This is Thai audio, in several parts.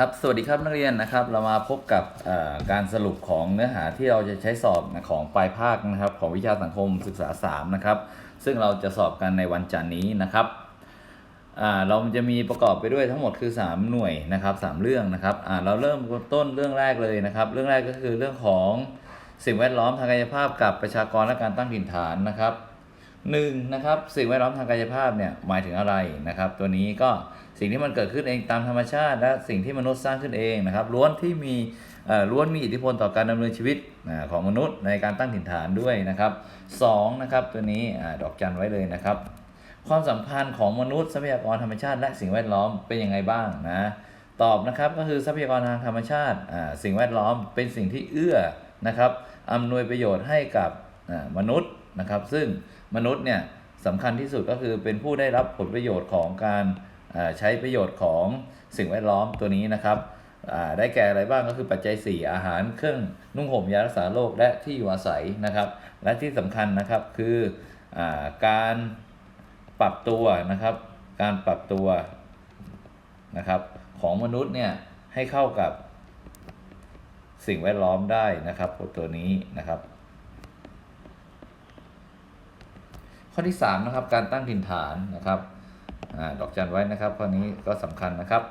ครับ สวัสดีครับนักเรียนนะครับ เรามาพบกับการสรุปของเนื้อหาที่เราจะใช้สอบของปลายภาคนะครับ ของวิชาสังคมศึกษา3นะครับ ซึ่งเราจะสอบกันในวันจันทร์นี้นะครับเราจะมีประกอบไปด้วยทั้งหมดคือ 3 หน่วยนะครับสามเรื่องนะครับเราเริ่มต้นเรื่องแรกเลยนะครับ เรื่องแรกก็คือเรื่องของสิ่งแวดล้อมทางกายภาพกับประชากรและการตั้งถิ่นฐานนะครับ หนึ่งนะครับสิ่งแวดล้อมทางกายภาพเนี่ยหมายถึงอะไรนะครับ ตัวนี้ก็สิ่งที่มันเกิดขึ้นเองตามธรรมชาติ และสิ่งที่มนุษย์สร้างขึ้นเองนะครับล้วนที่มีล้วนมีอิทธิพลต่อการดำเนินชีวิตของมนุษย์ในการตั้งถิ่นฐานด้วยนะครับสองนะครับตัวนี้อดอกจันไว้เลยนะครับ ความสัมพันธ์ของมนุษย์ทรัพยากรธรรมชาติ และสิ่งแวดล้อมเป็นยังไงบ้างนะตอบนะครับก็คือทรัพยากรทางธรรมชาติสิ่งแวดล้อมเป็นสิ่งที่เอื้อนะครับอำนวยประโยชน์ให้กับมนุษย์นะครับ ซึ่ง มนุษย์เนี่ยสำคัญที่สุดก็คือเป็นผู้ได้รับผลประโยชน์ของการใช้ประโยชน์ของสิ่งแวดล้อมตัวนี้นะครับได้แก่อะไรบ้างก็คือปัจจัย 4 อาหารเครื่องนุ่งห่มยารักษาโรคและที่อยู่อาศัยนะครับ และที่สำคัญนะครับคืออการปรับตัวนะครับ การปรับตัวนะครับของมนุษย์เนี่ยให้เข้ากับสิ่งแวดล้อมได้นะครับตัวนี้นะครับ ข้อที่3นะครับการตั้งถิ่นฐานนะครับอดอกจันไว้นะครับข้อนี้ก็สำคัญนะครับ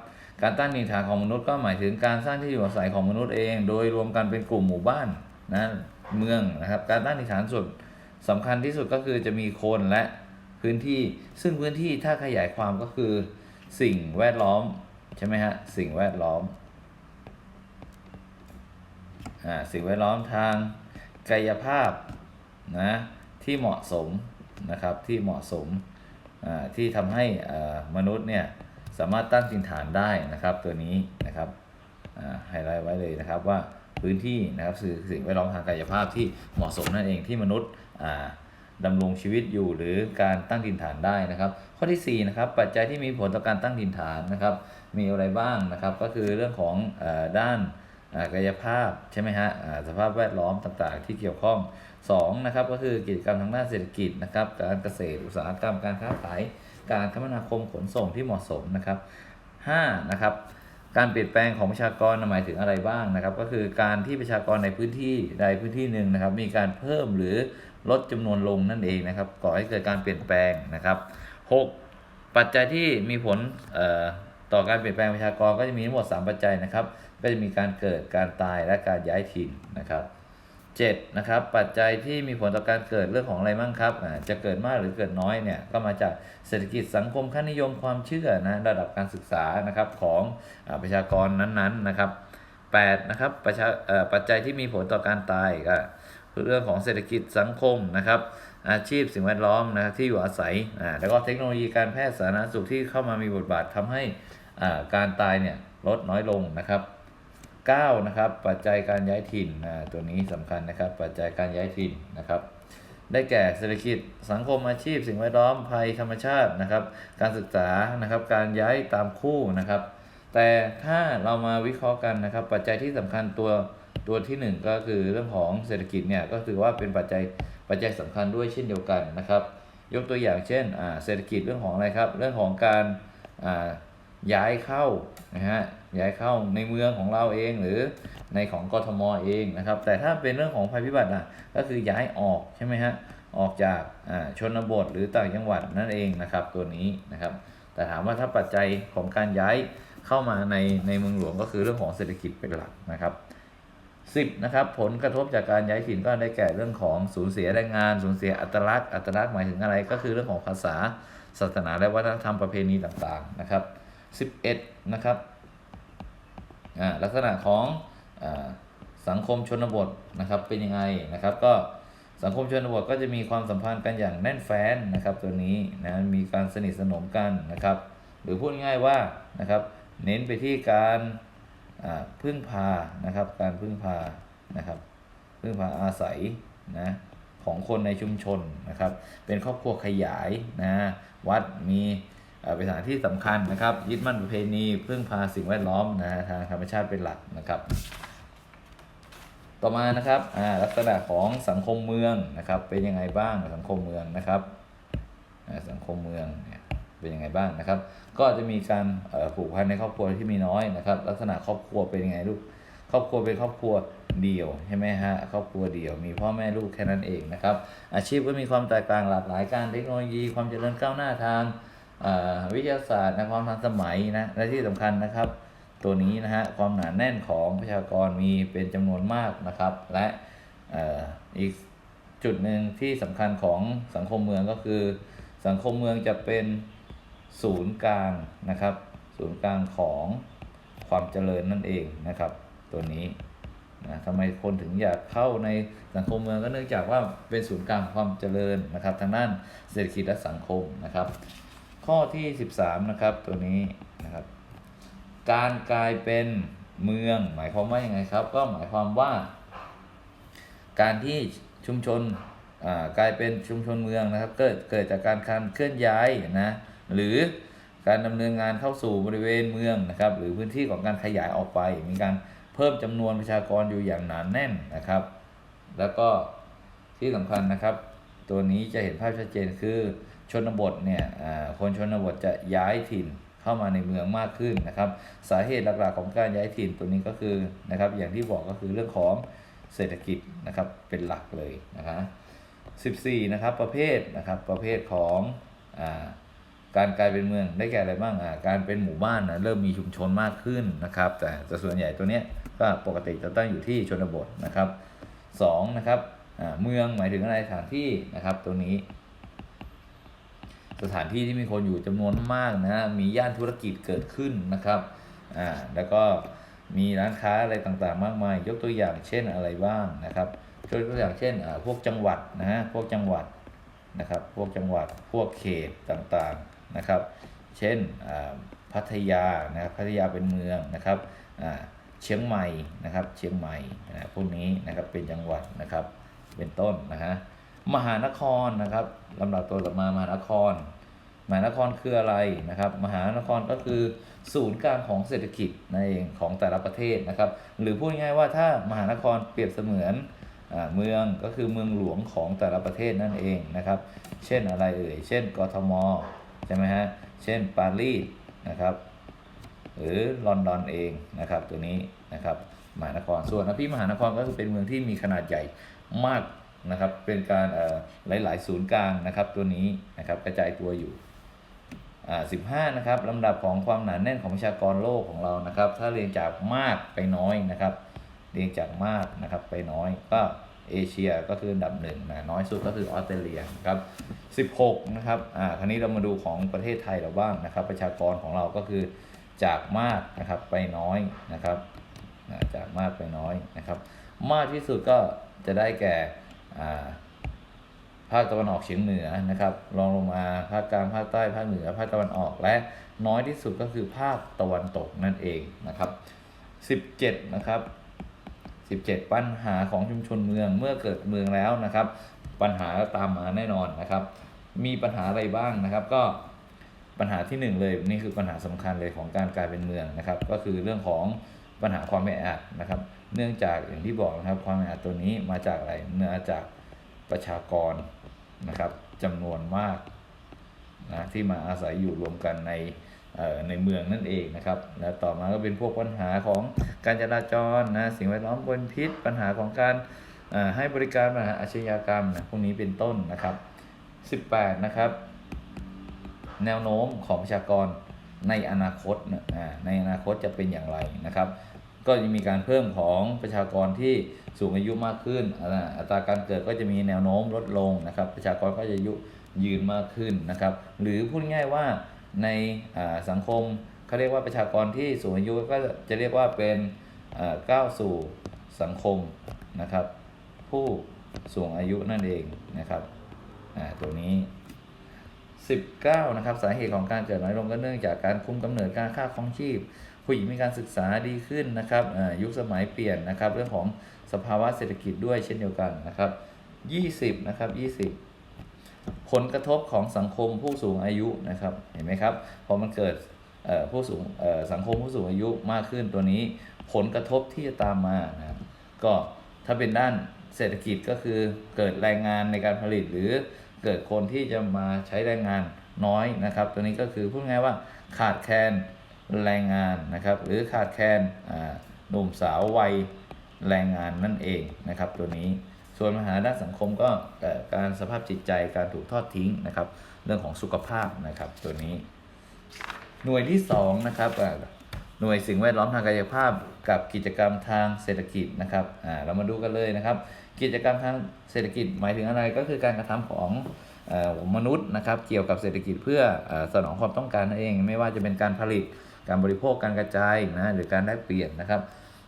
การตั้งถิ่นฐานของมนุษย์ก็หมายถึงการสร้างที่อยู่อาศัยของมนุษย์เอง โดยรวมกันเป็นกลุ่มหมู่บ้านนะเมืองนะครับ การตั้งถิ่นฐานส่วนสำคัญที่สุดก็คือจะมีคนและพื้นที่ ซึ่งพื้นที่ถ้าขยายความก็คือสิ่งแวดล้อมใช่ไหมฮะสิ่งแวดล้อมอ่าสิ่งแวดล้อมทางกายภาพนะที่เหมาะสม นะครับที่เหมาะสมอ่าที่ทำให้อ่ามนุษย์เนี่ยสามารถตั้งถิ่นฐานได้นะครับตัวนี้นะครับอ่าไฮไลท์ไว้เลยนะครับว่าพื้นที่นะครับคือสิ่งแวดล้อมทางกายภาพที่เหมาะสมนั่นเองที่มนุษย์อ่าดำรงชีวิตอยู่หรือการตั้งถิ่นฐานได้นะครับ ข้อที่4นะครับปัจจัยที่มีผลต่อการตั้งถิ่นฐานนะครับ มีอะไรบ้างนะครับ ก็คือเรื่องของอด้านอ่ากายภาพใช่ไหมฮะอ่าสภาพแวดล้อมต่างๆ ที่เกี่ยวข้อง 2นะครับก็คือกิจกรรมทางด้านเศรษฐกิจนะครับการเกษตรอุตสาหกรรมการค้าขายการคมนาคมขนส่งที่เหมาะสมนะครับ5นะครับการเปลี่ยนแปลงของประชากรหมายถึงอะไรบ้างนะครับ ก็คือการที่ประชากรในพื้นที่ใดพื้นที่หนึ่งนะครับ มีการเพิ่มหรือลดจำนวนลงนั่นเองนะครับก่อให้เกิดการเปลี่ยนแปลงนะครับ6ปัจจัยที่มีผลต่อการเปลี่ยนแปลงประชากรก็จะมีทั้งหมด 3 ปัจจัยนะครับ ก็จะมีการเกิดการตายและการย้ายถิ่นนะครับ 7นะครับปัจจัยที่มีผลต่อการเกิดเรื่องของอะไรบ้างครับอ่าจะเกิดมากหรือเกิดน้อยเนี่ยก็มาจากเศรษฐกิจสังคมค่านิยมความเชื่อนะระดับการศึกษานะครับของอประชากรนั้นๆนะครับ8นะครับประชาเอ่อปัจจัยที่มีผลต่อการตายก็คือเรื่องของเศรษฐกิจสังคมนะครับอาชีพสิ่งแวดล้อมนะที่อยู่อาศัยอ่าแล้วก็เทคโนโลยีการแพทย์สาธารณสุขที่เข้ามามีบทบาททำให้อ่าการตายเนี่ยลดน้อยลงนะครับ 9นะครับปัจจัยการย้ายถิ่นอ่าตัวนี้สำคัญนะครับ ปัจจัยการย้ายถิ่นนะครับ ได้แก่เศรษฐกิจสังคมอาชีพ สิ่งแวดล้อมภัยธรรมชาตินะครับ การศึกษานะครับการย้ายตามคู่นะครับ แต่ถ้าเรามาวิเคราะห์กันนะครับ ปัจจัยที่สำคัญตัวตัวที่หนึ่งก็คือเรื่องของเศรษฐกิจเนี่ยก็ถือว่าเป็นปัจจัยปัจจัยสำคัญด้วยเช่นเดียวกันนะครับ ยกตัวอย่างเช่นอ่าเศรษฐกิจเรื่องของอะไรครับ เรื่องของการอ่า ย้ายเข้านะฮะย้ายเข้าในเมืองของเราเองหรือในของกทมเองนะครับ แต่ถ้าเป็นเรื่องของภัยพิบัติอะก็คือย้ายออกใช่ไหมฮะออกจากอ่าชนบทหรือต่างจังหวัดนั่นเองนะครับตัวนี้นะครับ แต่ถามว่าถ้าปัจจัยของการย้ายเข้ามาในในเมืองหลวงก็คือเรื่องของเศรษฐกิจเป็นหลักนะครับ10นะครับผลกระทบจากการย้ายถิ่นก็ได้แก่เรื่องของสูญเสียแรงงานสูญเสียอัตลักษณ์อัตลักษณ์หมายถึงอะไรก็คือเรื่องของภาษาศาสนาและวัฒนธรรมประเพณีต่างๆนะครับ 11 นะครับอ่าลักษณะของอาสังคมชนบทนะครับเป็นยังไงนะครับ ก็สังคมชนบทก็จะมีความสัมพันธ์กันอย่างแน่นแฟ้นนะครับตัวนี้นะมีการสนิทสนมกันนะครับ หรือพูดง่ายว่านะครับ เน้นไปที่การอ่าพึ่งพานะครับ การพึ่งพานะครับ พึ่งพาอาศัยนะของคนในชุมชนนะครับ เป็นครอบครัวขยายนะวัดมี เอ่อเป็นสถานที่สำคัญนะครับ ยึดมั่นประเพณีพึ่งพาสิ่งแวดล้อมนะทางธรรมชาติเป็นหลักนะครับ ต่อมานะครับอ่าลักษณะของสังคมเมืองนะครับ เป็นยังไงบ้างสังคมเมืองนะครับอ่าสังคมเมืองเนี่ยเป็นยังไงบ้างนะครับ ก็จะมีการอ่อผูกพันในครอบครัวที่มีน้อยนะครับ ลักษณะครอบครัวเป็นยังไงลูกครอบครัวเป็นครอบครัวเดี่ยวใช่ไหมฮะครอบครัวเดี่ยวมีพ่อแม่ลูกแค่นั้นเองนะครับ อาชีพก็มีความแตกต่างหลากหลายการเทคโนโลยีความเจริญก้าวหน้าทาง วิทยาศาสตร์นะความทันสมัยนะและที่สำคัญนะครับ ตัวนี้นะฮะความหนาแน่นของประชากรมีเป็นจำนวนมากนะครับ และอีกจุดหนึ่งที่สำคัญของสังคมเมืองก็คือ สังคมเมืองจะเป็นศูนย์กลางนะครับ ศูนย์กลางของความเจริญนั่นเองนะครับ ตัวนี้นะทำไมคนถึงอยากเข้าในสังคมเมืองก็เนื่องจากว่าเป็นศูนย์กลางความเจริญนะครับ ทางด้านเศรษฐกิจและสังคมนะครับ ข้อที่ 13 นะครับ ตัวนี้นะครับ การกลายเป็นเมือง หมายความว่ายังไงครับ ก็หมายความว่า การที่ชุมชนอ่ากลายเป็นชุมชนเมืองนะครับ เกิดเกิดจากการการเคลื่อนย้ายนะหรือการดำเนินงานเข้าสู่บริเวณเมืองนะครับ หรือพื้นที่ของการขยายออกไป มีการเพิ่มจำนวนประชากรอยู่อย่างหนานแน่นนะครับ แล้วก็ที่สำคัญนะครับ ตัวนี้จะเห็นภาพชัดเจนคือ ชนบทเนี่ยอ่าคนชนบทจะย้ายถิ่นเข้ามาในเมืองมากขึ้นนะครับ สาเหตุหลักๆของการย้ายถิ่นตัวนี้ก็คือนะครับ อย่างที่บอกก็คือเรื่องของเศรษฐกิจนะครับเป็นหลักเลยนะครับ14นะครับประเภทนะครับประเภทของอ่าการกลายเป็นเมืองได้แก่อะไรบ้างอ่าการเป็นหมู่บ้านนะเริ่มมีชุมชนมากขึ้นนะครับ แต่แต่ส่วนใหญ่ตัวเนี้ยก็ปกติจะตั้งอยู่ที่ชนบทนะครับสองนะครับอ่าเมืองหมายถึงอะไรสถานที่นะครับตัวนี้ สถานที่ที่มีคนอยู่จำนวนมากนะมีย่านธุรกิจเกิดขึ้นนะครับอ่าแล้วก็มีร้านค้าอะไรต่างๆ มากมาย ยกตัวอย่างเช่นอะไรบ้างนะครับยกตัวอย่างเช่นอ่าพวกจังหวัดนะฮะพวกจังหวัดนะครับพวกจังหวัดพวกเขตต่างๆนะครับ เช่นอ่าพัทยานะครับพัทยาเป็นเมืองนะครับอ่าเชียงใหม่นะครับเชียงใหม่นะพวกนี้นะครับเป็นจังหวัดนะครับเป็นต้นนะฮะมหานครนะครับลำดับตัวต่อมามหานคร มหานครคืออะไรนะครับ มหานครก็คือศูนย์กลางของเศรษฐกิจนั่นเองของแต่ละประเทศนะครับ หรือพูดง่ายๆว่าถ้ามหานครเปรียบเสมือนอเมืองก็คือเมืองหลวงของแต่ละประเทศนั่นเองนะครับ เช่นอะไรเอ่ย เช่นกทมใช่ไหมฮะ เช่นปารีสนะครับ หรือลอนดอนเองนะครับ ตัวนี้นะครับมหานคร ส่วนอภิมหานครก็คือเป็นเมืองที่มีขนาดใหญ่มากนะครับ เป็นการเอ่อหลาย ๆ ศูนย์กลางนะครับตัวนี้นะครับกระจายตัวอยู่ อ่าสิบห้านะครับลำดับของความหนาแน่นของประชากรโลกของเรานะครับ ถ้าเรียงจากมากไปน้อยนะครับ เรียงจากมากนะครับไปน้อยก็เอเชียก็คืออันดับหนึ่งนะน้อยสุดก็คือออสเตรเลียครับ16นะครับอ่าคราวนี้เรามาดูของประเทศไทยเราบ้างนะครับ ประชากรของเราก็คือจากมากนะครับไปน้อยนะครับจากมากไปน้อยนะครับ มากที่สุดก็จะได้แก่อ่า ภาคตะวันออกเฉียงเหนือนะครับรองลงมาภาคกลางภาคใต้ภาคเหนือภาคตะวันออกและน้อยที่สุดก็คือภาคตะวันตกนั่นเองนะครับ17นะครับ17 ปัญหาของชุมชนเมืองเมื่อเกิดเมืองแล้วนะครับ ปัญหาก็ตามมาแน่นอนนะครับ มีปัญหาอะไรบ้างนะครับ ก็ปัญหาที่หนึ่งเลยนี่คือปัญหาสำคัญเลยของการกลายเป็นเมืองนะครับ ก็คือเรื่องของปัญหาความแออัดนะครับ เนื่องจากอย่างที่บอกนะครับความแออัดตัวนี้มาจากอะไรมาจาก ประชากรนะครับจำนวนมากนะที่มาอาศัยอยู่รวมกันในในเมืองนั่นเองนะครับ และต่อมาก็เป็นพวกปัญหาของการจราจรนะสิ่งแวดล้อมบนพิษ ปัญหาของการให้บริการปัญหาอาชญากรรมนะพวกนี้เป็นต้นนะครับ 18 นะครับ แนวโน้มของประชากรในอนาคตนะในอนาคตจะเป็นอย่างไรนะครับ ก็จะมีการเพิ่มของประชากรที่สูงอายุมากขึ้นอ่าอัตราการเกิดก็จะมีแนวโน้มลดลงนะครับ ประชากรก็จะอายุยืนมากขึ้นนะครับ หรือพูดง่ายว่าในอ่าสังคมเขาเรียกว่าประชากรที่สูงอายุก็จะเรียกว่าเป็นอ่าก้าวสู่สังคมนะครับ ผู้สูงอายุนั่นเองนะครับอ่าตัวนี้ 19 นะครับสาเหตุของการเกิดน้อยลงก็เนื่องจากการคุมกำเนิดการค่าครองชีพ ผู้หญิงมีการศึกษาดีขึ้นนะครับอายุคสมัยเปลี่ยนนะครับ เรื่องของสภาวะเศรษฐกิจด้วยเช่นเดียวกันนะครับ20นะครับ20 ผลกระทบของสังคมผู้สูงอายุนะครับเห็นไหมครับพอมันเกิดผู้สูงสังคมผู้สูงอายุมากขึ้นตัวนี้ ผลกระทบที่จะตามมานะก็ถ้าเป็นด้านเศรษฐกิจก็คือเกิดแรงงานในการผลิตหรือเกิดคนที่จะมาใช้แรงงานน้อยนะครับ ตัวนี้ก็คือพูดง่ายว่าขาดแคลน แรงงานนะครับ หรือขาดแคลนอ่าหนุ่มสาววัยแรงงานนั่นเองนะครับ ตัวนี้ส่วนปัญหาด้านสังคมก็เอ่อการสภาพจิตใจการถูกทอดทิ้งนะครับ เรื่องของสุขภาพนะครับ ตัวนี้ หน่วยที่2นะครับอ่าหน่วยสิ่งแวดล้อมทางกายภาพกับกิจกรรมทางเศรษฐกิจนะครับอ่าเรามาดูกันเลยนะครับ กิจกรรมทางเศรษฐกิจหมายถึงอะไรก็คือการกระทำของเอ่อมนุษย์นะครับ เกี่ยวกับเศรษฐกิจเพื่อเอ่อสนองความต้องการนั่นเอง ไม่ว่าจะเป็นการผลิต การบริโภคการกระจายนะหรือการแลกเปลี่ยนนะครับ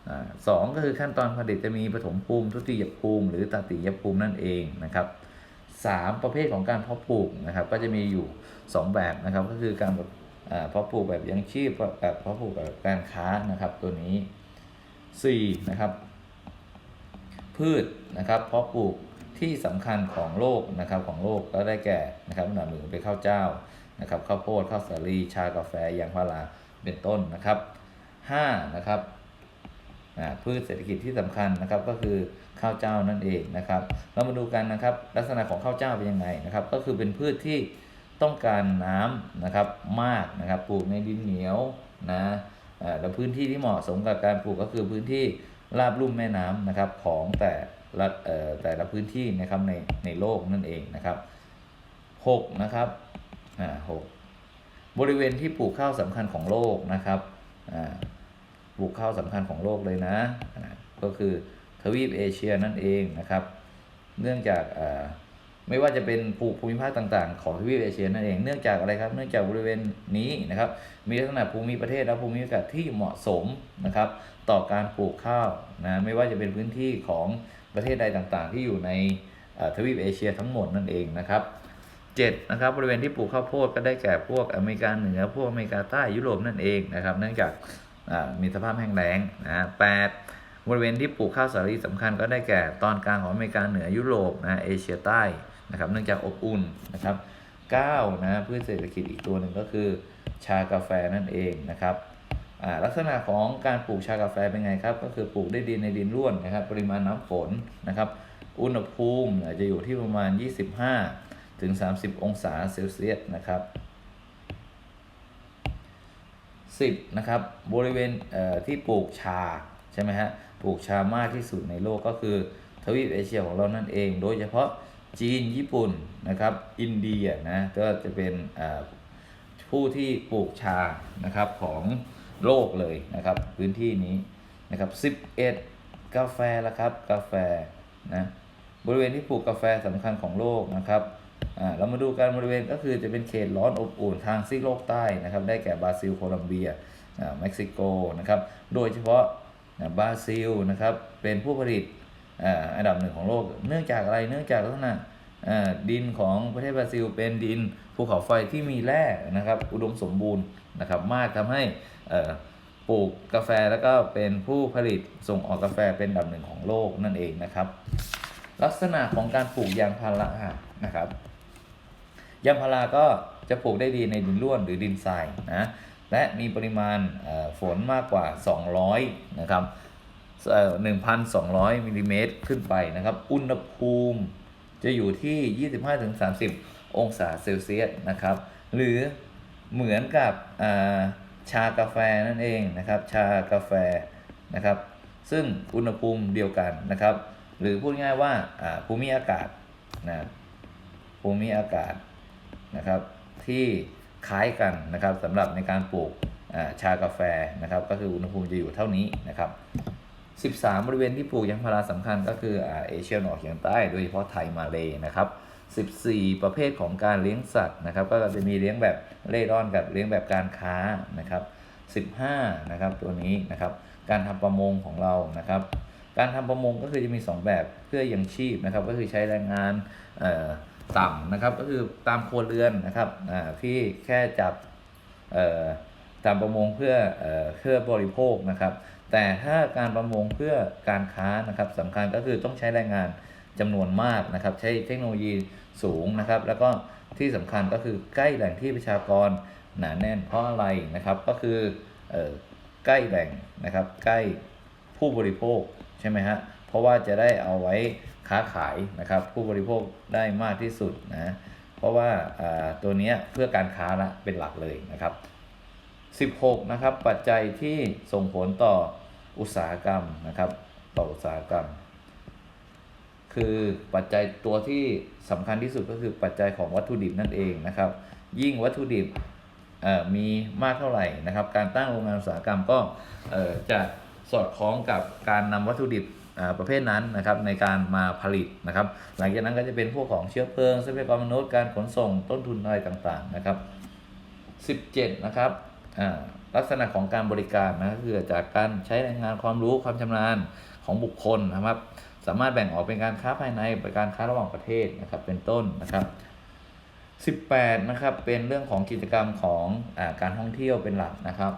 อสองก็คือขั้นตอนผลิตจะมีปฐมภูมิ ทุติยภูมิ หรือตติยภูมินั่นเองนะครับสามประเภทของการเพาะปลูกนะครับ ก็จะมีอยู่ 2 แบบนะครับ ก็คือการเพาะปลูกแบบยังชีพกับเพาะปลูกแบบการค้านะครับ ตัวนี้4นะครับ พืชนะครับเพาะปลูกที่สำคัญของโลกนะครับของโลกก็ได้แก่นะครับอันดับหนึ่งเป็นข้าวเจ้านะครับข้าวโพดข้าวสาลีชากาแฟยางพารา เป็นต้นนะครับ5นะครับพืชเศรษฐกิจที่สำคัญนะครับก็คือข้าวเจ้านั่นเองนะครับ เรามาดูกันนะครับ ลักษณะของข้าวเจ้าเป็นยังไงนะครับ ก็คือเป็นพืชที่ต้องการน้ำนะครับมากนะครับปลูกในดินเหนียวนะอ่าแล้วพื้นที่ที่เหมาะสมกับการปลูกก็คือพื้นที่ราบลุ่มแม่น้ำนะครับของแต่ละเอ่อแต่ละพื้นที่นะครับในในโลกนั่นเองนะครับหกนะครับอ่าหก บริเวณที่ปลูกข้าวสำคัญของโลกนะครับปลูกข้าวสำคัญของโลกเลยนะ ก็คือทวีปเอเชียนั่นเองนะครับ เนื่องจากไม่ว่าจะเป็นภูภูมิภาคต่างๆ ของทวีปเอเชียนั่นเอง เนื่องจากอะไรครับ เนื่องจากบริเวณนี้นะครับ มีลักษณะภูมิประเทศและภูมิอากาศที่เหมาะสมนะครับ ต่อการปลูกข้าวนะ ไม่ว่าจะเป็นพื้นที่ของประเทศใดต่างๆ ที่อยู่ในทวีปเอเชียทั้งหมดนั่นเองนะครับ 7นะครับบริเวณที่ปลูกข้าวโพดก็ได้แก่พวกอเมริกาเหนือพวกอเมริกาใต้ยุโรปนั่นเองนะครับ เนื่องจากมีสภาพแห้งแล้งนะแปดบริเวณที่ปลูกข้าวสาลีสำคัญก็ได้แก่ตอนกลางของอเมริกาเหนือยุโรปนะเอเชียใต้นะครับเนื่องจากอบอุ่นนะครับ9นะพืชเศรษฐกิจอีกตัวหนึ่งก็คือ ชากาแฟนั่นเองนะครับลักษณะของการปลูกชากาแฟเป็นไงครับ ก็คือปลูกได้ดินในดินร่วนนะครับ ปริมาณน้ำฝนนะครับ อุณหภูมิจะอยู่ที่ประมาณ 25 ถึง 30 องศาเซลเซียสนะครับ 10 นะครับ บริเวณเที่ปลูกชาใช่ไหมฮะปลูกชามากที่สุดในโลกก็คือทวีปเอเชียของเรานั่นเอง โดยเฉพาะจีนญี่ปุ่นนะครับ อินเดียนะก็จะเป็นผู้ที่ปลูกชานะครับของโลกเลยนะครับ พื้นที่นี้นะครับ 11 กาแฟละครับกาแฟนะบริเวณที่ปลูกกาแฟสำคัญของโลกนะครับ เรามาดูการบริเวณก็คือจะเป็นเขตร้อนอบอุ่นทางซีกโลกใต้นะครับ ได้แก่บราซิลโคลัมเบียอ่าเม็กซิโกนะครับ โดยเฉพาะอ่าบราซิลนะครับเป็นผู้ผลิตอ่าอันดับหนึ่งของโลก เนื่องจากอะไรเนื่องจากลักษณะอ่าดินของประเทศบราซิล เป็นดินภูเขาไฟที่มีแร่นะครับ อุดมสมบูรณ์นะครับ มากทำให้อ่อปลูกกาแฟแล้วก็เป็นผู้ผลิตส่งออกกาแฟเป็นอันดับหนึ่งของโลกนั่นเองนะครับ ลักษณะของการปลูกยางพารานะครับ ยางพาราก็จะปลูกได้ดีในดินร่วนหรือดินทรายนะและมีปริมาณฝนมากกว่า 200 นะครับเอ่อ1,200 มิลลิเมตรขึ้นไปนะครับ อุณหภูมิจะอยู่ที่ 25-30 องศาเซลเซียสนะครับ หรือเหมือนกับชากาแฟนั่นเองนะครับ ชากาแฟนะครับ ซึ่งอุณหภูมิเดียวกันนะครับ หรือพูดง่ายว่าภูมิอากาศนะภูมิอากาศ นะครับที่คล้ายกันนะครับสำหรับในการปลูกชากาแฟนะครับก็คืออุณหภูมิจะอยู่เท่านี้นะครับ13 บริเวณที่ปลูกยางพาราสำคัญก็คือเอเชียตะวันออกเฉียงใต้โดยเฉพาะไทยมาเลยนะครับ14 ประเภทของการเลี้ยงสัตว์นะครับ ก็จะมีเลี้ยงแบบเล่ร่อนกับเลี้ยงแบบการค้านะครับ15นะครับตัวนี้นะครับการทำประมงของเรานะครับ การทำประมงก็คือจะมี 2 แบบเพื่อยังชีพนะครับ ก็คือใช้แรงงานเอ่อ ต่ำนะครับ ก็คือตามครัวเรือนนะครับที่แค่จับเอ่อทำประมงเพื่อเอเพื่อบริโภคนะครับ แต่ถ้าการประมงเพื่อการค้านะครับสำคัญก็คือต้องใช้แรงงานจำนวนมากนะครับ ใช้เทคโนโลยีสูงนะครับ แล้วก็ที่สำคัญก็คือใกล้แหล่งที่ประชากรหนาแน่นเพราะอะไรนะครับ ก็คืออใกล้แหล่งนะครับ ใกล้ผู้บริโภคใช่ไหมฮะเพราะว่าจะได้เอาไว้ ค้าขายนะครับ ผู้บริโภคได้มากที่สุดนะเพราะว่าตัวนี้เพื่อการค้าละเป็นหลักเลยนะครับ 16 นะครับ ปัจจัยที่ส่งผลต่ออุตสาหกรรมนะครับ ต่ออุตสาหกรรม คือปัจจัยตัวที่สำคัญที่สุดก็คือปัจจัยของวัตถุดิบนั่นเองนะครับ ยิ่งวัตถุดิบมีมากเท่าไหร่นะครับ การตั้งโรงงานอุตสาหกรรมก็จะสอดคล้องกับการนำวัตถุดิบ ประเภทนั้นนะครับในการมาผลิตนะครับ หลังจากนั้นก็จะเป็นพวกของเชื้อเพลิงทรัพยากรมนุษย์การขนส่งต้นทุนอะไรต่างๆนะครับ 17 นะครับอ่าลักษณะของการบริการนะก็คือจากการใช้แรงงานความรู้ความชำนาญของบุคคลนะครับ สามารถแบ่งออกเป็นการค้าภายในเป็นการค้าระหว่างประเทศนะครับ เป็นต้นนะครับ 18 นะครับเป็นเรื่องของกิจกรรมของอาการท่องเที่ยวเป็นหลักนะครับ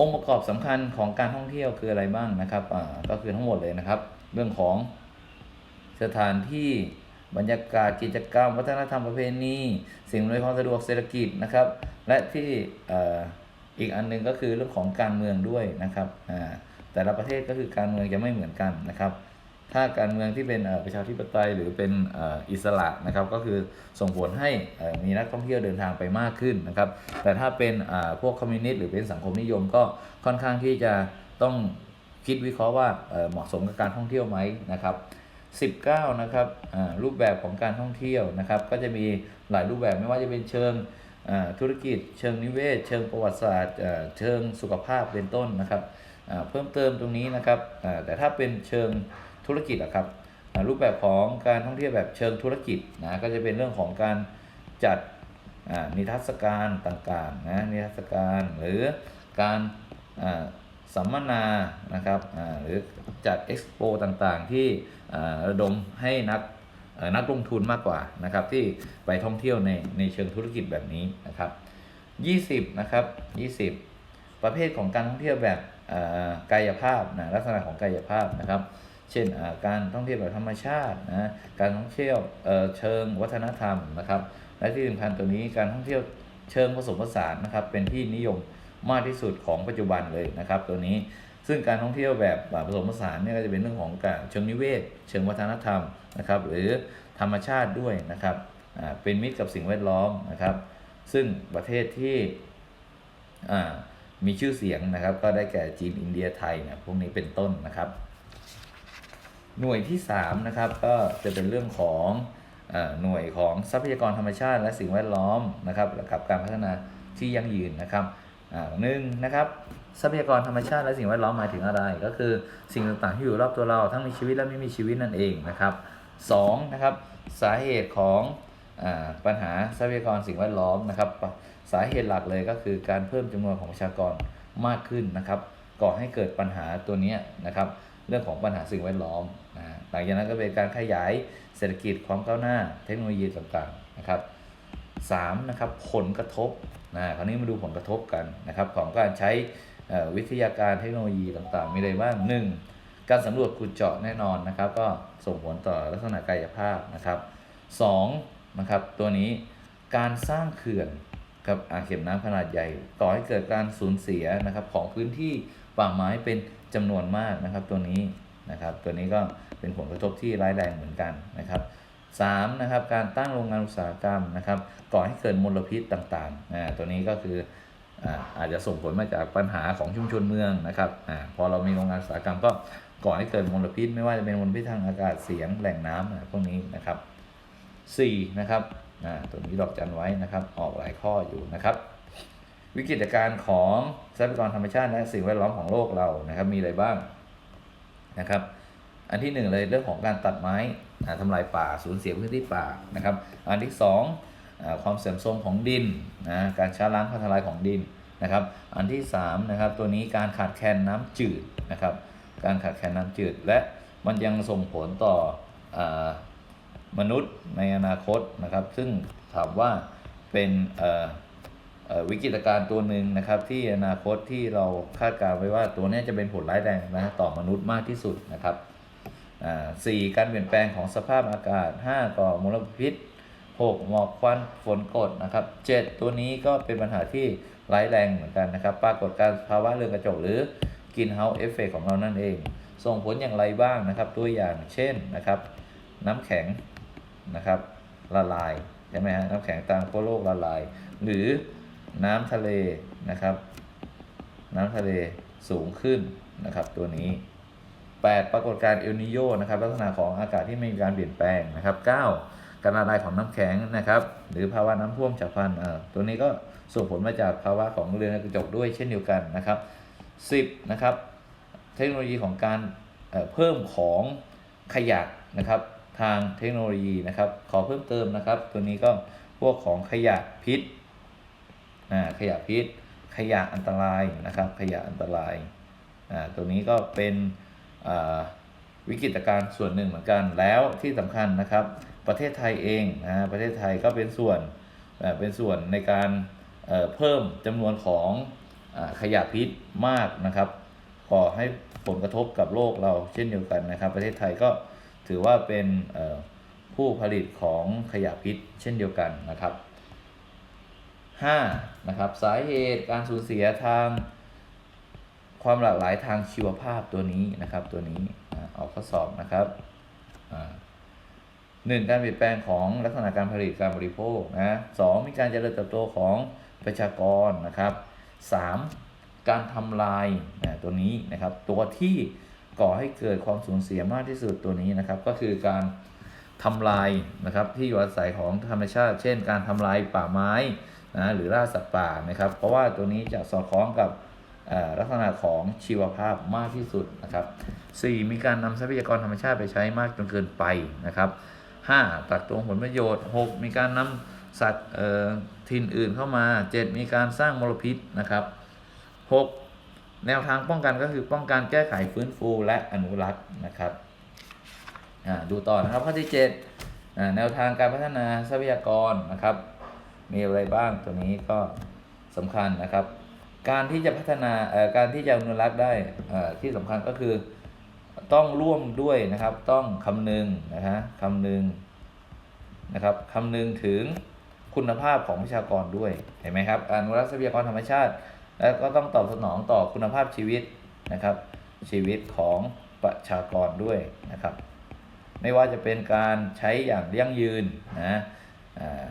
องค์ประกอบสำคัญของการท่องเที่ยวคืออะไรบ้างนะครับอ่าก็คือทั้งหมดเลยนะครับ เรื่องของสถานที่บรรยากาศกิจกรรม วัฒนธรรมประเพณีสิ่งอำนวยความสะดวกเศรษฐกิจนะครับ และที่อ่ออีกอันหนึงก็คือเรื่องของการเมืองด้วยนะครับอ่าแต่ละประเทศก็คือการเมืองจะไม่เหมือนกันนะครับ ถ้าการเมืองที่เป็นประชาธิปไตยหรือเป็นอิสระนะครับ ก็คือส่งผลให้มีนักท่องเที่ยวเดินทางไปมากขึ้นนะครับ แต่ถ้าเป็นพวกคอมมิวนิสต์หรือเป็นสังคมนิยมก็ค่อนข้างที่จะต้องคิดวิเคราะห์ว่าเหมาะสมกับการท่องเที่ยวไหมนะครับ19นะครับรูปแบบของการท่องเที่ยวนะครับ ก็จะมีหลายรูปแบบไม่ว่าจะเป็นเชิงธุรกิจ เชิงนิเวศ เชิงประวัติศาสตร์เชิงสุขภาพเป็นต้นนะครับเพิ่มเติมตรงนี้นะครับแต่ถ้าเป็นเชิง ธุรกิจอะครับรูปแบบของการท่องเที่ยวแบบเชิงธุรกิจนะก็จะเป็นเรื่องของการจัดนิทรรศการต่างๆนะนิทรรศการหรือการสัมมนานะครับหรือจัดเอ็กซ์โปต่างๆ ที่ระดมให้นักนักลงทุนมากกว่านะครับที่ไปท่องเที่ยวในในเชิงธุรกิจแบบนี้นะครับ 20นะครับ20 ประเภทของการท่องเที่ยวแบบกายภาพนะลักษณะของกายภาพนะครับ เช่นการท่องเที่ยวแบบธรรมชาตินะการท่องเที่ยวเเชิงวัฒนธรรมนะครับ และที่สำคัญตัวนี้การท่องเที่ยวเชิงผสมผสานนะครับ เป็นที่นิยมมากที่สุดของปัจจุบันเลยนะครับ ตัวนี้ซึ่งการท่องเที่ยวแบบผสมผสานเนี่ยก็จะเป็นเรื่องของการเชิงนิเวศ เชิงวัฒนธรรมนะครับ หรือธรรมชาติด้วยนะครับอ่าเป็นมิตรกับสิ่งแวดล้อมนะครับ ซึ่งประเทศที่อ่ามีชื่อเสียงนะครับ ก็ได้แก่จีนอินเดียไทยเนี่ยพวกนี้เป็นต้นนะครับ หน่วยที่3นะครับก็จะเป็นเรื่องของอหน่วยของทรัพยากรธรรมชาติ และสิ่งแวดล้อมนะครับกับการพัฒนาที่ยั่งยืนนะครับหนึ่งนะครับทรัพยากรธรรมชาติและสิ่งแวดล้อมหมายถึงอะไร ก็คือสิ่งต่างๆที่อยู่รอบตัวเราทั้งมีชีวิตและไม่มีชีวิตนั่นเองนะครับสองนะครับสาเหตุของอปัญหาทรัพยากรสิ่งแวดล้อมนะครับ สาเหตุหลักเลยก็คือการเพิ่มจำนวนของประชากรมากขึ้นนะครับก่อให้เกิดปัญหาตัวนี้นะครับเรื่องของปัญหาสิ่งแวดล้อม หลังจากนั้นก็เป็นการขยายเศรษฐกิจความก้าวหน้า เทคโนโลยีต่างๆนะครับสามนะครับผลกระทบนะคราวนี้มาดูผลกระทบกันนะครับของการใช้วิทยาการเทคโนโลยีต่างๆ มีอะไรบ้างหนึ่งการสำรวจขุดเจาะแน่นอนนะครับ ก็ส่งผลต่อลักษณะกายภาพนะครับสองนะครับตัวนี้การสร้างเขื่อนกับอ่างเก็บน้ำขนาดใหญ่ก่อให้เกิดการสูญเสียนะครับของพื้นที่ป่าไม้เป็นจำนวนมากนะครับตัวนี้ นะครับ ตัวนี้ก็เป็นผลกระทบที่ร้ายแรงเหมือนกันนะครับสามนะครับการตั้งโรงงานอุตสาหกรรมนะครับก่อให้เกิดมลพิษต่างๆอ่าตัวนี้ก็คืออ่าอาจจะส่งผลมาจากปัญหาของชุมชนเมืองนะครับอาพอเรามีโรงงานอุตสาหกรรมก็ก่อให้เกิดมลพิษ ไม่ว่าจะเป็นมลพิษทางอากาศเสียงแหล่งน้ำอ่าพวกนี้นะครับสี่นะครับอ่าตัวนี้ดอกจันไว้นะครับ ออกหลายข้ออยู่นะครับ วิกฤตการณ์ของทรัพยากรธรรมชาติและสิ่งแวดล้อมของโลกเรานะครับ มีอะไรบ้าง นะครับ อันที่หนึ่งเลยเรื่องของการตัดไม้อ่าทำลายป่าสูญเสียพื้นที่ป่านะครับ อันที่สองความเสื่อมโทรมของดินนะการช้าล้างพังทลายของดินนะครับ อันที่สามนะครับตัวนี้การขาดแคลนน้ำจืดนะครับ การขาดแคลนน้ำจืด และมันยังส่งผลต่ออมนุษย์ในอนาคตนะครับ ซึ่งถามว่าเป็น วิกฤตการณ์ตัวหนึ่งนะครับ ที่อนาคตที่เราคาดการไว้ว่าตัวนี้จะเป็นผลร้ายแรงนะต่อมนุษย์มากที่สุดนะครับสี่การเปลี่ยนแปลงของสภาพอากาศห้าก่อมลพิษหกหมอกควันฝนกรดนะครับเจ็ดตัวนี้ก็เป็นปัญหาที่ร้ายแรงเหมือนกันนะครับ ปรากฏการณ์ภาวะเรือนกระจกหรือกินเฮาส์เอฟเฟกของเรานั่นเอง ส่งผลอย่างไรบ้างนะครับ ตัวอย่างเช่นนะครับ น้ำแข็งนะครับละลายใช่ไหมฮะน้ำแข็งตามขั้วโลกละลาย หรือ น้ำทะเลนะครับ น้ำทะเลสูงขึ้นนะครับตัวนี้ 8 ปรากฏการณ์เอลนิโยนะครับลักษณะของอากาศที่ไม่มีการเปลี่ยนแปลงนะครับ 9 การละลายของน้ำแข็งนะครับ หรือภาวะน้ำท่วมฉับพลันอ่าตัวนี้ก็ส่งผลมาจากภาวะของเรือนกระจกด้วยเช่นเดียวกันนะครับ 10นะครับเทคโนโลยีของการเอ่อเพิ่มของขยะนะครับทางเทคโนโลยีนะครับ ขอเพิ่มเติมนะครับ ตัวนี้ก็พวกของขยะพิษ ขยะพิษ ขยะอันตรายนะครับ ขยะอันตรายตัวนี้ก็เป็นวิกฤตการณ์ส่วนหนึ่งเหมือนกันแล้วที่สำคัญนะครับ ประเทศไทยเองนะประเทศไทยก็เป็นส่วนเป็นส่วนในการเเพิ่มจำนวนของอขยะพิษมากนะครับก่อให้ผลกระทบกับโลกเราเช่นเดียวกันนะครับ ประเทศไทยก็ถือว่าเป็นผู้ผลิตของขยะพิษเช่นเดียวกันนะครับ 5. นะครับสาเหตุการสูญเสียทางความหลากหลายทางชีวภาพตัวนี้นะครับตัวนี้ออกข้อสอบนะครับอ่าหนึ่งการเปลี่ยนแปลงของลักษณะการผลิตการบริโภคนะสองมีการเจริญเติบโตของประชากรนะครับสามการทำลายนะตัวนี้นะครับ ตัวที่ก่อให้เกิดความสูญเสียมากที่สุดตัวนี้นะครับ ก็คือการทำลายนะครับที่อยู่อาศัยของธรรมชาติ เช่น การทำลายป่าไม้ นะหรือล่าสัตว์ป่านะครับ เพราะว่าตัวนี้จะสอดคล้องกับลักษณะของชีวภาพมากที่สุดนะครับ 4. มีการนำทรัพยากรธรรมชาติไปใช้มากจนเกินไปนะครับ 5. ตักตวงผลประโยชน์ 6. มีการนำสัตว์ถิ่นอื่นเข้ามา 7. มีการสร้างมลพิษนะครับ 6. แนวทางป้องกันก็คือป้องกันแก้ไขฟื้นฟูและอนุรักษ์นะครับอ่าดูต่อนะครับข้อที่7อ่าแนวทางการพัฒนาทรัพยากรนะครับ มีอะไรบ้างตัวนี้ก็สำคัญนะครับ การที่จะพัฒนาเอ่อการที่จะอนุรักษ์ได้อ่อที่สำคัญก็คือต้องร่วมด้วยนะครับ ต้องคำนึงนะฮะคำนึงนะครับคำนึงถึงคุณภาพของประชากรด้วยเห็นไหมครับการอนุรักษ์ทรัพยากรธรรมชาติ แล้วก็ต้องตอบสนองต่อคุณภาพชีวิตนะครับ ชีวิตของประชากรด้วยนะครับ ไม่ว่าจะเป็นการใช้อย่างยั่งยืนนะอ่า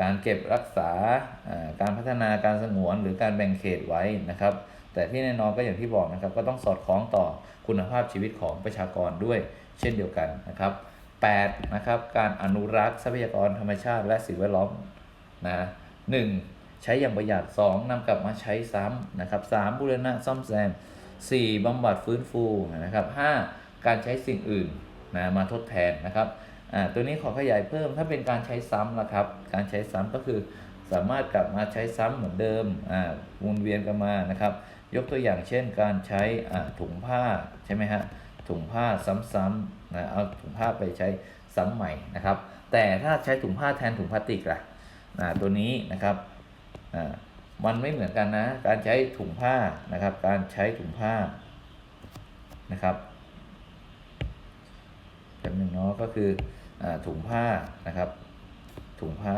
การเก็บรักษาการพัฒนาการสงวนหรือการแบ่งเขตไว้นะครับ แต่ที่แน่นอนก็อย่างที่บอกนะครับ ก็ต้องสอดคล้องต่อคุณภาพชีวิตของประชากรด้วย เช่นเดียวกันนะครับ8นะครับการอนุรักษ์ทรัพยากรธรรมชาติและสิ่งแวดล้อมนะหนึ่งใช้อย่างประหยัด 2นำกลับมาใช้ซ้ำนะครับ3บูรณะซ่อมแซม 4บำบัดฟื้นฟูนะครับ 5 การใช้สิ่งอื่นนะมาทดแทนนะครับ อ่าตัวนี้ขอขยายเพิ่มถ้าเป็นการใช้ซ้ำละครับ การใช้ซ้ำก็คือสามารถกลับมาใช้ซ้ำเหมือนเดิมอ่าวนเวียนกันมานะครับ ยกตัวอย่างเช่น การใช้อ่าถุงผ้าใช่ไหมฮะถุงผ้าซ้ำๆนะเอาถุงผ้าไปใช้ซ้ำใหม่นะครับ แต่ถ้าใช้ถุงผ้าแทนถุงพลาสติกล่ะอ่าตัวนี้นะครับอ่ามันไม่เหมือนกันนะ การใช้ถุงผ้านะครับ การใช้ถุงผ้านะครับแบบหนึ่งเนาะก็คือ ถุงผ้านะครับ ถุงผ้า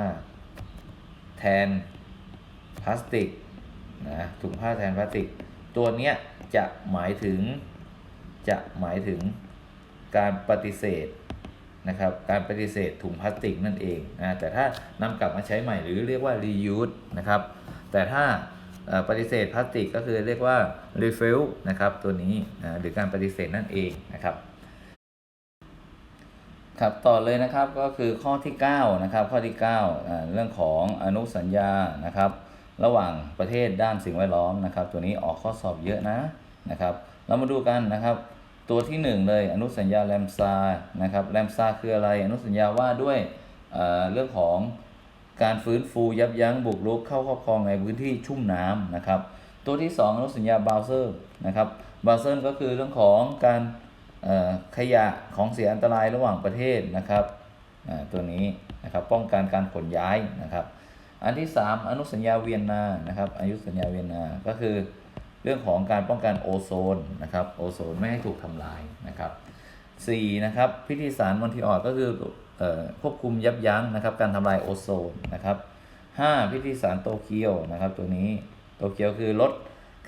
แทนพลาสติกนะถุงผ้าแทนพลาสติก ตัวเนี้ยจะหมายถึงจะหมายถึงการปฏิเสธนะครับการปฏิเสธถุงพลาสติกนั่นเองนะแต่ถ้านำกลับมาใช้ใหม่หรือเรียกว่า reuse นะครับแต่ถ้าปฏิเสธพลาสติกก็คือเรียกว่า refill นะครับตัวนี้นะหรือการปฏิเสธนั่นเองนะครับ ครับต่อเลยนะครับก็คือข้อที่9นะครับข้อที่9อ่าเรื่องของอนุสัญญานะครับ ระหว่างประเทศด้านสิ่งแวดล้อมนะครับ ตัวนี้ออกข้อสอบเยอะนะนะครับ เรามาดูกันนะครับ ตัวที่ 1 เลยอนุสัญญาแรมซานะครับแรมซาคืออะไร อนุสัญญาว่าด้วยเเรื่องของการฟื้นฟูยับยั้งบุกรุกเข้าครอบครองในพื้นที่ชุ่มน้ำนะครับ ตัวที่ 2 อนุสัญญาบาเซอร์นะครับบาเซอร์ก็คือเรื่องของการ ขยะของเสียอันตรายระหว่างประเทศนะครับตัวนี้นะครับป้องกันการขนย้ายนะครับ อันที่ 3 อนุสัญญาเวียนนานะครับอนุสัญญาเวียนนาก็คือเรื่องของการป้องกันโอโซนนะครับโอโซนไม่ให้ถูกทำลายนะครับ4นะครับพิธีสารมอนทรีออลก็คืออควบคุมยับยั้งนะครับการทำลายโอโซนนะครับ5พิธีสารโตเกียวนะครับตัวนี้โตเกียวคือลด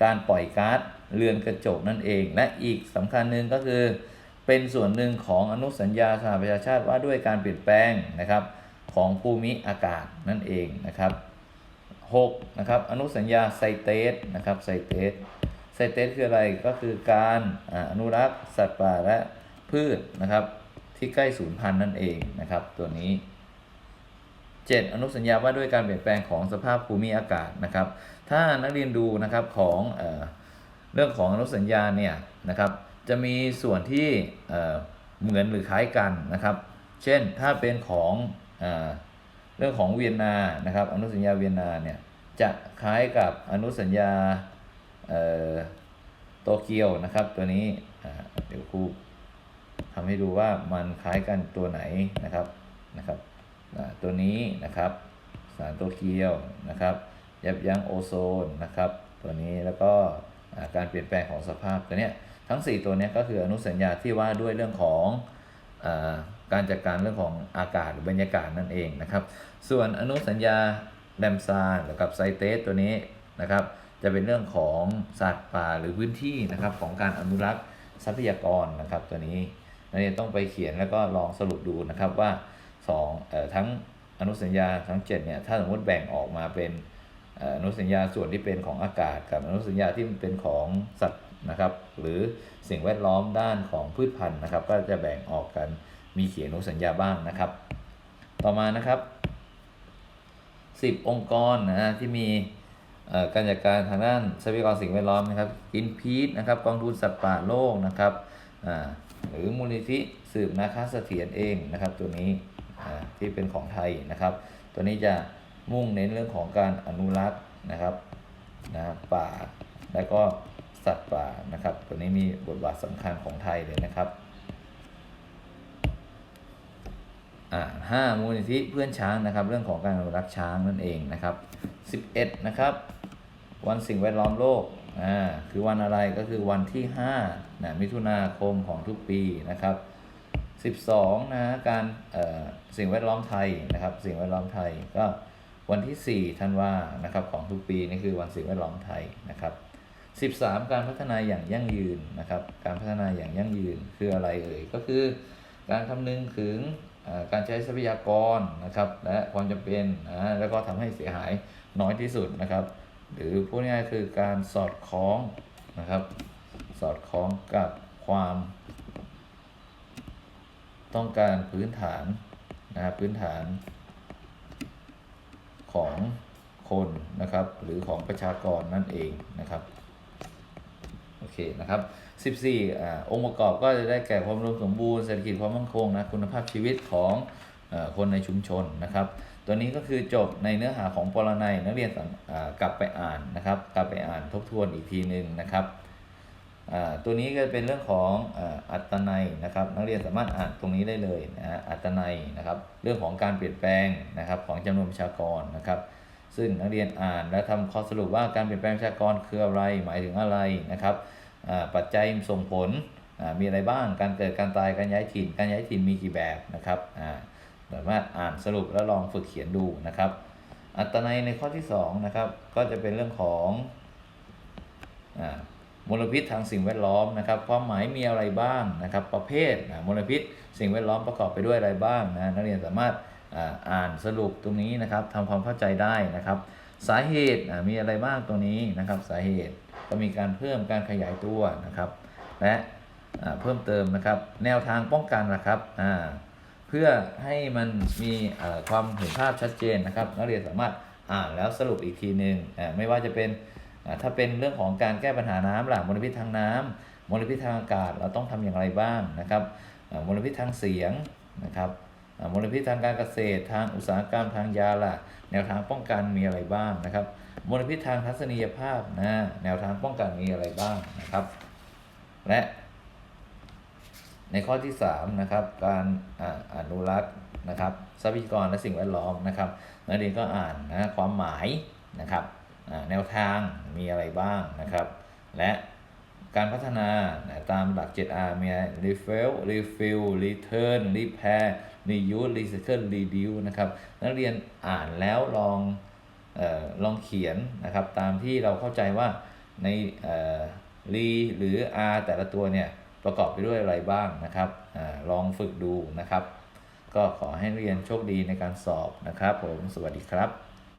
การปล่อยก๊าซ เรือนกระจกนั่นเอง และอีกสำคัญหนึ่งก็คือ เป็นส่วนหนึ่งของอนุสัญญาสหประชาชาติว่าด้วยการเปลี่ยนแปลงนะครับของภูมิอากาศนั่นเองนะครับ6นะครับอนุสัญญาไซเตสนะครับไซเตสไซเตสคืออะไรก็คือการอ่าอนุรักษ์สัตว์ป่าและพืชนะครับที่ใกล้สูญพันธุ์นั่นเองนะครับตัวนี้ 7. อนุสัญญาว่าด้วยการเปลี่ยนแปลงของสภาพภูมิอากาศนะครับ ถ้านักเรียนดูนะครับของ เรื่องของอนุสัญญาเนี่ยนะครับจะมีส่วนที่เหมือนหรือคล้ายกันนะครับ เช่นถ้าเป็นของเอเรื่องของเวียนนานะครับอนุสัญญาเวียนนาเนี่ยจะคล้ายกับอนุสัญญาโตเกียวนะครับตัวนี้เดี๋ยวครูทำให้ดูว่ามันคล้ายกันตัวไหนนะครับนะครับตัวนี้นะครับสารโตเกียวนะครับยับยั้งโอโซนนะครับตัวนี้แล้วก็ การเปลี่ยนแปลงของสภาพตัวเนี้ยทั้ง 4 ตัวเนี้ยก็คืออนุสัญญาที่ว่าด้วยเรื่องของอการจัดการเรื่องของอากาศหรือบรรยากาศนั่นเองนะครับ ส่วนอนุสัญญาแรมซานหรือกับไซเตสตัวนี้นะครับ จะเป็นเรื่องของสัตว์ป่าหรือพื้นที่นะครับของการอนุรักษ์ทรัพยากรนะครับตัวนี้นักเรียนต้องไปเขียนแล้วก็ลองสรุปดูนะครับว่าสองเอ่อทั้งอนุสัญญาทั้ง7เนี่ยถ้าสมมติแบ่งออกมาเป็น อนุสัญญาส่วนที่เป็นของอากาศกับอนุสัญญาที่เป็นของสัตว์นะครับ หรือสิ่งแวดล้อมด้านของพืชพันธุ์นะครับ ก็จะแบ่งออกกันมีเขียนอนุสัญญาบ้างนะครับ ต่อมานะครับ10 องค์กรนะฮะที่มีการจัดการทางด้านทรัพยากรสิ่งแวดล้อมนะครับกินพีทนะครับกองทุนสัตว์ป่าโลกนะครับหรือมูลนิธิสืบนาคาเสถียรเองนะครับ ตัวนี้ที่เป็นของไทยนะครับ ตัวนี้จะ มุ่งเน้นเรื่องของการอนุรักษ์นะครับนะป่า และก็สัตว์ป่านะครับ ตัวนี้มีบทบาทสำคัญของไทยเลยนะครับอ่าห้ามูลนิธิเพื่อนช้างนะครับ เรื่องของการอนุรักษ์ช้างนั่นเองนะครับสิบเอ็ดนะครับ วันสิ่งแวดล้อมโลกอ่าคือวันอะไรก็คือวันที่ห้านะมิถุนาคมของทุกปีนะครับสิบสองนะการเอ่อสิ่งแวดล้อมไทยนะครับ สิ่งแวดล้อมไทยก็ วันที่สี่ธันวานะครับของทุกปีนี่คือวันสิ่งแวดล้อมไทยนะครับสิบสามการพัฒนาอย่างยั่งยืนนะครับ การพัฒนาอย่างยั่งยืนคืออะไรเอ่ยก็คือ การคำนึงถึงการใช้ทรัพยากรนะครับและความจำเป็นนะแล้วก็ทำให้เสียหายน้อยที่สุดนะครับ หรือพูดง่ายๆคือการสอดคล้องนะครับ สอดคล้องกับความ ต้องการพื้นฐานนะครับพื้นฐาน ของคนนะครับ หรือของประชากรนั่นเองนะครับโอเคนะครับ 14อ่าองค์ประกอบก็จะได้แก่ความรวมสมบูรณ์เศรษฐกิจความมั่นคงนะคุณภาพชีวิตของอคนในชุมชนนะครับ ตัวนี้ก็คือจบในเนื้อหาของปรนัยนักเรียนสามอ่ากลับไปอ่านนะครับ กลับไปอ่านทบทวนอีกทีหนึ่งนะครับ ตัวนี้ก็เป็นเรื่องของอ่าอัตนัยนะครับ นักเรียนสามารถอ่านตรงนี้ได้เลยนะฮะอัตนัยนะครับ เรื่องของการเปลี่ยนแปลงนะครับของจำนวนประชากรนะครับ ซึ่งนักเรียนอ่านและทำข้อสรุปว่าการเปลี่ยนแปลงประชากรคืออะไรหมายถึงอะไรนะครับอ่าปัจจัยส่งผลอ่ามีอะไรบ้างการเกิดการตายการย้ายถิ่น การย้ายถิ่นมีกี่แบบนะครับอ่าสามารถอ่านสรุปแล้วลองฝึกเขียนดูนะครับ อัตนัยในข้อที่2นะครับก็จะเป็นเรื่องของอ่า มลพิษทางสิ่งแวดล้อมนะครับความหมายมีอะไรบ้างนะครับ ประเภทมลพิษ สิ่งแวดล้อมประกอบไปด้วยอะไรบ้างนะนักเรียนสามารถอ่านสรุปตรงนี้นะครับทำความเข้าใจได้นะครับ สาเหตุมีอะไรบ้างตรงนี้นะครับสาเหตุก็มีการเพิ่มการขยายตัวนะครับ และเพิ่มเติมนะครับ แนวทางป้องกันนะครับเพื่อให้มันมีความเห็นภาพชัดเจนนะครับ นักเรียนสามารถอ่านแล้วสรุปอีกทีหนึ่งไม่ว่าจะเป็น ถ้าเป็นเรื่องของการแก้ปัญหาน้ำล่ะมลพิษทางน้ำมลพิษทางอากาศเราต้องทำอย่างไรบ้างนะครับมลพิษทางเสียงนะครับมลพิษทางการเกษตร ทางอุตสาหกรรมทางยาล่ะ แนวทางป้องกันมีอะไรบ้างนะครับมลพิษทางทัศนียภาพนะแนวทางป้องกันมีอะไรบ้างนะครับ และในข้อที่3นะครับการออนุรักษ์นะครับทรัพยากรและสิ่งแวดล้อมนะครับนักเรียนก็อ่านนะความหมายนะครับ แนวทางมีอะไรบ้างนะครับ และการพัฒนาตามหลัก 7R มี refill refill return repair reuse recycle reduce นะครับนักเรียนอ่านแล้วลองเออลองเขียนนะครับ ตามที่เราเข้าใจว่าในเอ่อ re หรือ r แต่ละตัวเนี่ยประกอบไปด้วยอะไรบ้างนะครับอาลองฝึกดูนะครับ ก็ขอให้เรียนโชคดีในการสอบนะครับผมสวัสดีครับ